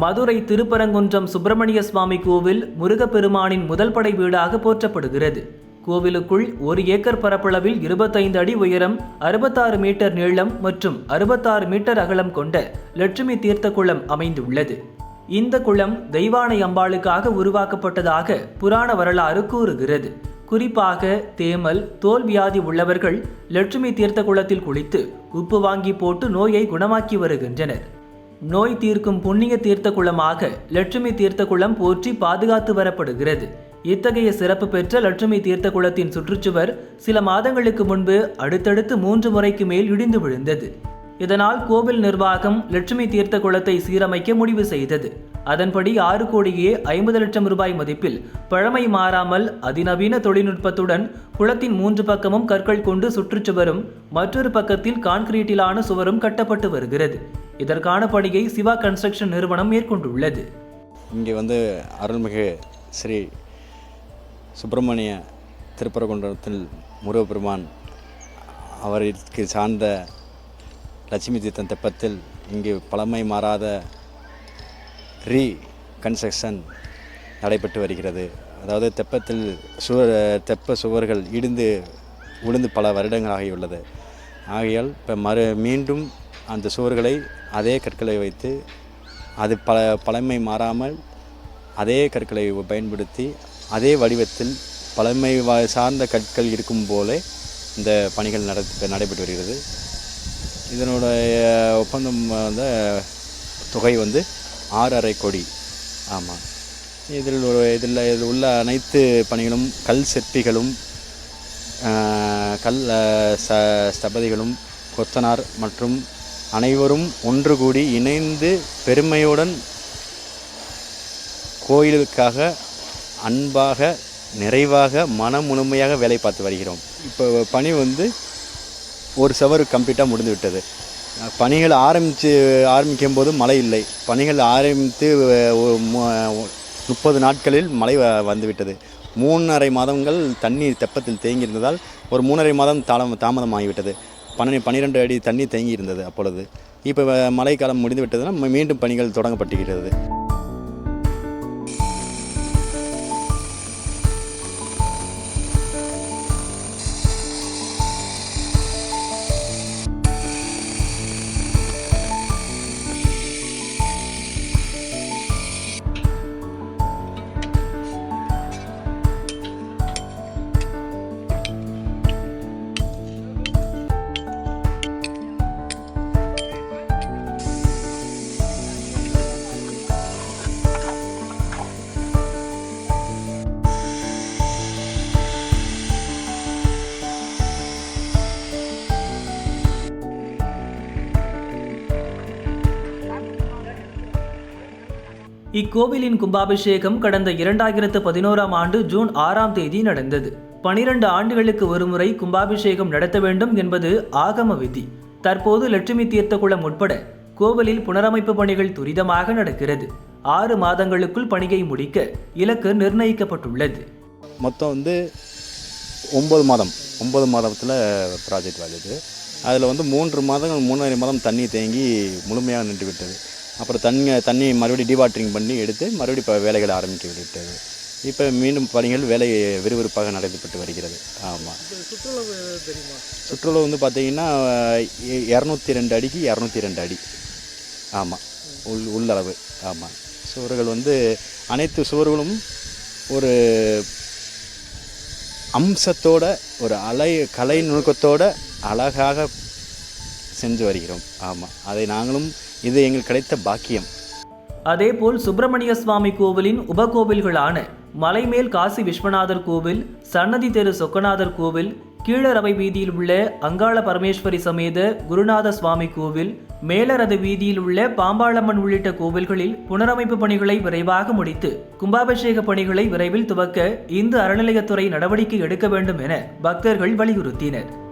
மதுரை திருப்பரங்குன்றம் சுப்பிரமணிய சுவாமி கோவில் முருகப்பெருமானின் முதல் படை வீடாக போற்றப்படுகிறது. கோவிலுக்குள் ஒரு ஏக்கர் பரப்பளவில் இருபத்தைந்து அடி உயரம் அறுபத்தாறு மீட்டர் நீளம் மற்றும் அறுபத்தாறு மீட்டர் அகலம் கொண்ட லட்சுமி தீர்த்த குளம் அமைந்துள்ளது. இந்த குளம் தெய்வானை அம்பாளுக்காக உருவாக்கப்பட்டதாக புராண வரலாறு கூறுகிறது. குறிப்பாக தேமல் தோல் வியாதி உள்ளவர்கள் லட்சுமி தீர்த்த குளத்தில் குளித்து உப்பு வாங்கி போட்டு நோயை குணமாக்கி வருகின்றனர். நோய் தீர்க்கும் புண்ணிய தீர்த்த குளமாக லட்சுமி தீர்த்த குளம் போற்றி பாதுகாத்து வரப்படுகிறது. இத்தகைய சிறப்பு பெற்ற லட்சுமி தீர்த்த குளத்தின் சுற்றுச்சுவர் சில மாதங்களுக்கு முன்பு அடுத்தடுத்து மூன்று முறைக்கு மேல் இடிந்து விழுந்தது. இதனால் கோவில் நிர்வாகம் லட்சுமி தீர்த்த குளத்தை சீரமைக்க முடிவு செய்தது. அதன்படி ஆறு கோடியே ஐம்பது லட்சம் ரூபாய் மதிப்பில் பழமை மாறாமல் அதிநவீன தொழில்நுட்பத்துடன் குளத்தின் மூன்று பக்கமும் கற்கள் கொண்டு சுற்றுச்சுவரும் மற்றொரு பக்கத்தில் கான்கிரீட்டிலான சுவரும் கட்டப்பட்டு வருகிறது. இதற்கான பணியை சிவா கன்ஸ்ட்ரக்ஷன் நிறுவனம் மேற்கொண்டுள்ளது. இங்கே வந்து அருள்மிகு ஸ்ரீ சுப்பிரமணிய திருப்பரங்குன்றத்தில் முருகப்பெருமான் அவருக்கு சார்ந்த லட்சுமி தீர்த்தம் தெப்பத்தில் இங்கு பழமை மாறாத ரீ கன்ஸ்ட்ரக்ஷன் நடைபெற்று வருகிறது. அதாவது தெப்பத்தில் சுவர் தெப்ப சுவர்கள் இடிந்து விழுந்து பல வருடங்கள் ஆகியுள்ளது. ஆகையால் இப்போ மறு மீண்டும் அந்த சுவர்களை அதே கற்களை வைத்து அது பல பழமை மாறாமல் அதே கற்களை பயன்படுத்தி அதே வடிவத்தில் பழமை சார்ந்த கற்கள் இருக்கும் போலே இந்த பணிகள் நட நடைபெற்று வருகிறது. இதனுடைய ஒப்பந்தம் வந்து தொகை வந்து ஆறரை கோடி. ஆமாம் இதில் ஒரு இதில் இதில் உள்ள அனைத்து பணிகளும் கல் சிற்பிகளும் கல் ச ஸ்தபதிகளும் கொத்தனார் மற்றும் அனைவரும் ஒன்று கூடி இணைந்து பெருமையுடன் கோயிலுக்காக அன்பாக நிறைவாக மன முழுமையாக வேலை பார்த்து வருகிறோம். இப்போ பணி வந்து ஒரு சவர் கம்ப்ளீட்டாக முடிந்து விட்டது பணிகள் ஆரம்பித்து ஆரம்பிக்கும் போது மழை இல்லை. பணிகள் ஆரம்பித்து முப்பது நாட்களில் மழை வந்துவிட்டது. மூணரை மாதங்கள் தண்ணீர் தெப்பத்தில் தேங்கியிருந்ததால் ஒரு மூணரை மாதம் தாளம் தாமதமாகிவிட்டது. பன்னெண்டு பன்னிரெண்டு அடி தண்ணி தேங்கி இருந்தது அப்பொழுது. இப்போ மழைக்காலம் முடிந்து விட்டதுனால் மீண்டும் பணிகள் தொடங்கப்பட்டுகிறது. இக்கோவிலின் கும்பாபிஷேகம் கடந்த இரண்டாயிரத்து பதினோராம் ஆண்டு ஜூன் ஆறாம் தேதி நடந்தது. பனிரெண்டு ஆண்டுகளுக்கு ஒருமுறை கும்பாபிஷேகம் நடத்த வேண்டும் என்பது ஆகம விதி. தற்போது லட்சுமி தீர்த்த குளம் உட்பட கோவிலில் புனரமைப்பு பணிகள் துரிதமாக நடக்கிறது. ஆறு மாதங்களுக்குள் பணியை முடிக்க இலக்கு நிர்ணயிக்கப்பட்டுள்ளது. மொத்தம் வந்து ஒம்பது மாதம் ஒம்பது மாதத்தில் ப்ராஜெக்ட் வருது அதில் வந்து மூன்று மாதங்கள் மூணரை மாதம் தண்ணி தேங்கி முழுமையாக நின்று விட்டது அப்புறம் தண்ணி தண்ணி மறுபடியும் டிவாட்டரிங் பண்ணி எடுத்து மறுபடியும் இப்போ வேலைகளை ஆரம்பிக்க விட்டது இப்போ மீண்டும் பணிகள் வேலை விறுவிறுப்பாக நடைபெற்று வருகிறது. ஆமாம் சுற்றுலா வந்து பார்த்தீங்கன்னா இரநூத்தி ரெண்டு அடிக்கு இரநூத்தி ரெண்டு அடி. ஆமாம் உள் உள்ளளவு. ஆமாம் சுவர்கள் வந்து அனைத்து சுவர்களும் ஒரு அம்சத்தோட ஒரு அலை கலை நுணுக்கத்தோட அழகாக செஞ்சு வருகிறோம். ஆமாம் அதை நாங்களும் இது எங்களுக்கு கிடைத்த பாக்கியம். அதேபோல் சுப்பிரமணிய சுவாமி கோவிலின் உபகோவில்களான மலைமேல் காசி விஸ்வநாதர் கோவில் சன்னதி தெரு சொக்கநாதர் கோவில் கீழரவை வீதியில் உள்ள அங்காள பரமேஸ்வரி சமேத குருநாத சுவாமி கோவில் மேலரத வீதியில் உள்ள பாம்பாளம்மன் உள்ளிட்ட கோவில்களில் புனரமைப்பு பணிகளை விரைவாக முடித்து கும்பாபிஷேக பணிகளை விரைவில் துவக்க இந்து அறநிலையத்துறை நடவடிக்கை எடுக்க வேண்டும் என பக்தர்கள் வலியுறுத்தினர்.